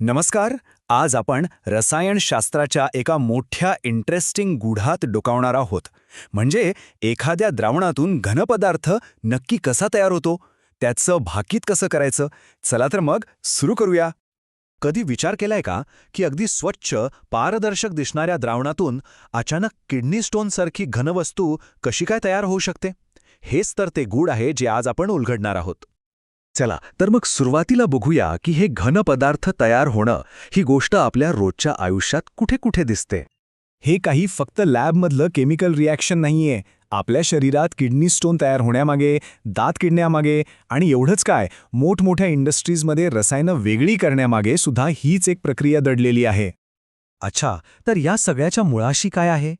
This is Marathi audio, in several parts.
नमस्कार आज आपण रसायनशास्त्राच्या एका मोठ्या इंटरेस्टिंग गुढात डोकावणार आहोत. म्हणजे एखाद्या द्रावणातून घनपदार्थ नक्की कसा तयार होतो? त्याचं भाकीत कसं करायचं? चला तर मग सुरू करूया. कधी विचार केलाय का की अगदी स्वच्छ पारदर्शक दिसणाऱ्या द्रावणातून अचानक किडनी स्टोनसारखी घनवस्तू कशी काय तयार होऊ शकते? हेच तर ते गूढ आहे जे आज आपण उलगडणार आहोत. चला तर मग सुरुवातीला बघूया की हे घन पदार्थ तयार होणं ही गोष्ट आपल्या रोजच्या आयुष्यात कुठे कुठे दिसते. हे काही फक्त लॅबमधलं केमिकल रिॲक्शन नाहीये. आपल्या शरीरात किडनी स्टोन तयार होण्यामागे दात किडण्यामागे आणि एवढंच काय मोठमोठ्या इंडस्ट्रीजमध्ये रसायनं वेगळी करण्यामागे सुद्धा हीच एक प्रक्रिया दडलेली आहे. अच्छा तर या सगळ्याच्या मुळाशी काय आहे?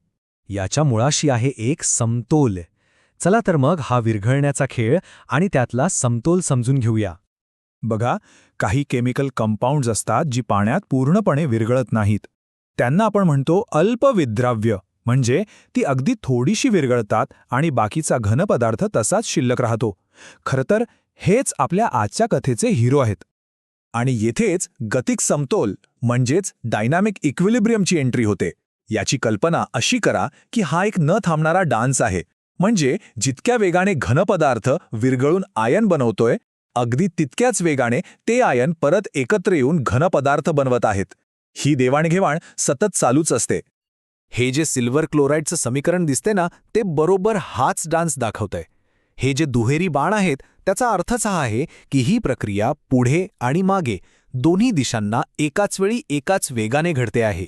याच्या मुळाशी आहे एक समतोल. चला तर मग हा विरघळण्याचा खेळ आणि त्यातला समतोल समजून घेऊया. बघा काही केमिकल कंपाऊंड्स असतात जी पाण्यात पूर्णपणे विरघळत नाहीत. त्यांना आपण म्हणतो अल्पविद्राव्य म्हणजे ती अगदी थोडीशी विरघळतात आणि बाकीचा घनपदार्थ तसाच शिल्लक राहतो. खरं तर हेच आपल्या आजच्या कथेचे हिरो आहेत. आणि येथेच गतिक समतोल म्हणजेच डायनामिक इक्विलिब्रियमची एंट्री होते. याची कल्पना अशी करा की हा एक न थांबणारा डान्स आहे. म्हणजे जितक्या वेगाने घनपदार्थ विरघळून आयन बनवतोय अगदी तितक्याच वेगाने ते आयन परत एकत्र येऊन घनपदार्थ बनवत आहेत. ही देवाणघेवाण सतत चालूच असते. हे जे सिल्वर क्लोराईडचं समीकरण दिसते ना ते बरोबर हाच डान्स दाखवतंय. हे जे दुहेरी बाण आहेत त्याचा अर्थच हा आहे की ही प्रक्रिया पुढे आणि मागे दोन्ही दिशांना एकाच वेळी एकाच वेगाने घडते आहे.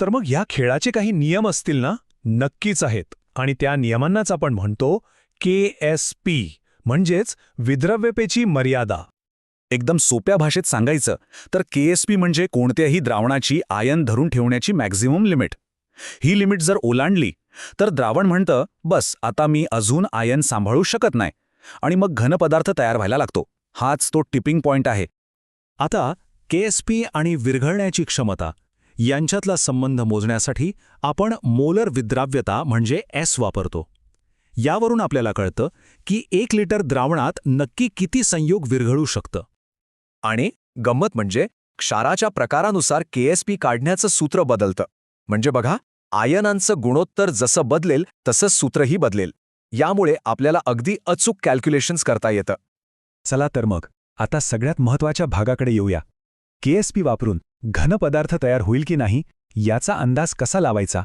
तर मग या खेळाचे काही नियम असतील ना? नक्कीच आहेत. आणि त्या नियमांनाच आपण म्हणतो के एस पी म्हणजेच विद्रव्यपेची मर्यादा. एकदम सोप्या भाषेत सांगायचं तर के एस पी म्हणजे कोणत्याही द्रावणाची आयन धरून ठेवण्याची मॅक्झिमम लिमिट. ही लिमिट जर ओलांडली तर द्रावण म्हणतं बस आता मी अजून आयन सांभाळू शकत नाही. आणि मग घनपदार्थ तयार व्हायला लागतो. हाच तो टिपिंग पॉइंट आहे. आता के एस पी आणि विरघळण्याची क्षमता यांच्यातला संबंध मोजण्यासाठी आपण मोलर विद्राव्यता म्हणजे एस वापरतो. यावरून आपल्याला कळतं की एक लिटर द्रावणात नक्की किती संयोग विरघळू शकतं. आणि गंमत म्हणजे क्षाराच्या प्रकारानुसार केएसपी काढण्याचं सूत्र बदलतं. म्हणजे बघा आयनांचं गुणोत्तर जसं बदलेल तसंच सूत्रही बदलेल. यामुळे आपल्याला अगदी अचूक कॅल्क्युलेशन्स करता येतं. चला तर मग आता सगळ्यात महत्त्वाच्या भागाकडे येऊया. केएसपी वापरून घन पदार्थ तयार होईल की नाही याचा अंदाज कसा लावायचा?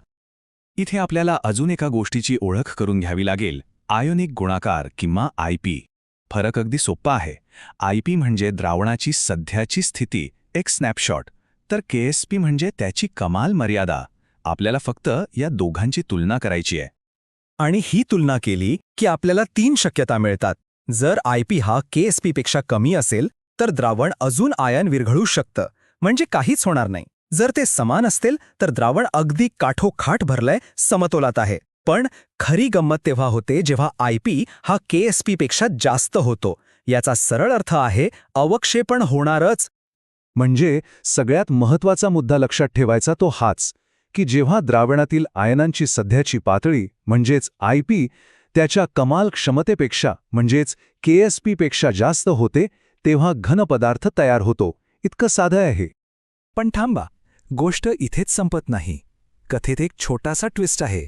इथे आपल्याला अजून एका गोष्टीची ओळख करून घ्यावी लागेल आयोनिक गुणाकार किंवा आयपी फरक अगदी सोपा आहे. आयपी म्हणजे द्रावणाची सध्याची स्थिती एक स्नॅपशॉट. तर केएसपी म्हणजे त्याची कमाल मर्यादा. आपल्याला फक्त या दोघांची तुलना करायची आहे. आणि ही तुलना केली की आपल्याला तीन शक्यता मिळतात. जर आयपी हा केएसपीपेक्षा कमी असेल तर द्रावण अजून आयन विरघळू शकतं. म्हणजे काहीच होणार नाही. जर ते समान असतील तर द्रावण अगदी काठोखाठ भरलंय समतोलात आहे. पण खरी गंमत तेव्हा होते जेव्हा आयपी हा केएसपीपेक्षा जास्त होतो. याचा सरळ अर्थ आहे अवक्षेपण होणारच. म्हणजे सगळ्यात महत्त्वाचा मुद्दा लक्षात ठेवायचा तो हाच की जेव्हा द्रावणातील आयनांची सध्याची पातळी म्हणजेच आयपी त्याच्या कमाल क्षमतेपेक्षा म्हणजेच केएसपीपेक्षा जास्त होते तेव्हा घन पदार्थ तयार होतो. इतकं साधं आहे. पण थांबा गोष्ट इथेच संपत नाही. कथेत एक छोटासा ट्विस्ट आहे.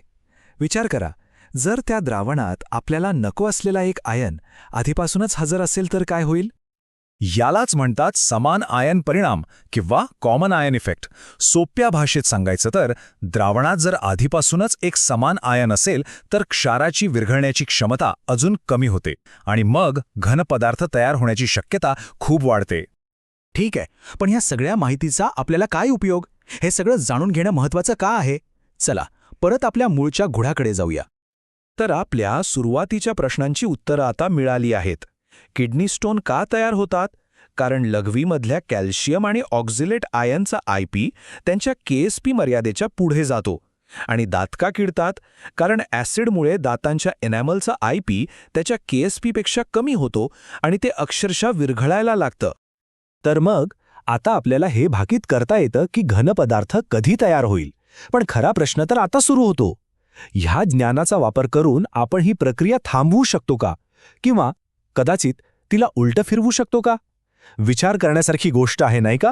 विचार करा जर त्या द्रावणात आपल्याला नको असलेला एक आयन आधीपासूनच हजर असेल तर काय होईल? यालाच म्हणतात समान आयन परिणाम किंवा कॉमन आयन इफेक्ट सोप्या भाषेत सांगायचं तर द्रावणात जर आधीपासूनच एक समान आयन असेल तर क्षाराची विरघळण्याची क्षमता अजून कमी होते आणि मग घन पदार्थ तयार होण्याची शक्यता खूप वाढते. ठीक आहे पण ह्या सगळ्या माहितीचा आपल्याला काय उपयोग? हे सगळं जाणून घेणं महत्वाचं का आहे? चला परत आपल्या मूळच्या घुडाकडे जाऊया. तर आपल्या सुरुवातीच्या प्रश्नांची उत्तरं आता मिळाली आहेत. किडनी स्टोन का तयार होतात? कारण लघवीमधल्या कॅल्शियम आणि ऑक्झिलेट आयनचा आयपी त्यांच्या केएसपी मर्यादेच्या पुढे जातो आणि दात का किडतात? कारण ॲसिडमुळे दातांच्या एनॅमलचा आयपी त्याच्या केएसपीपेक्षा कमी होतो आणि ते अक्षरशः विरघळायला लागतं. तर मग आता आपल्याला हे भाकीत करता येतं की घनपदार्थ कधी तयार होईल? पण खरा प्रश्न तर आता सुरू होतो. ह्या ज्ञानाचा वापर करून आपण ही प्रक्रिया थांबवू शकतो का? किंवा कदाचित तिला उलटं फिरवू शकतो का? विचार करण्यासारखी गोष्ट आहे नाही का?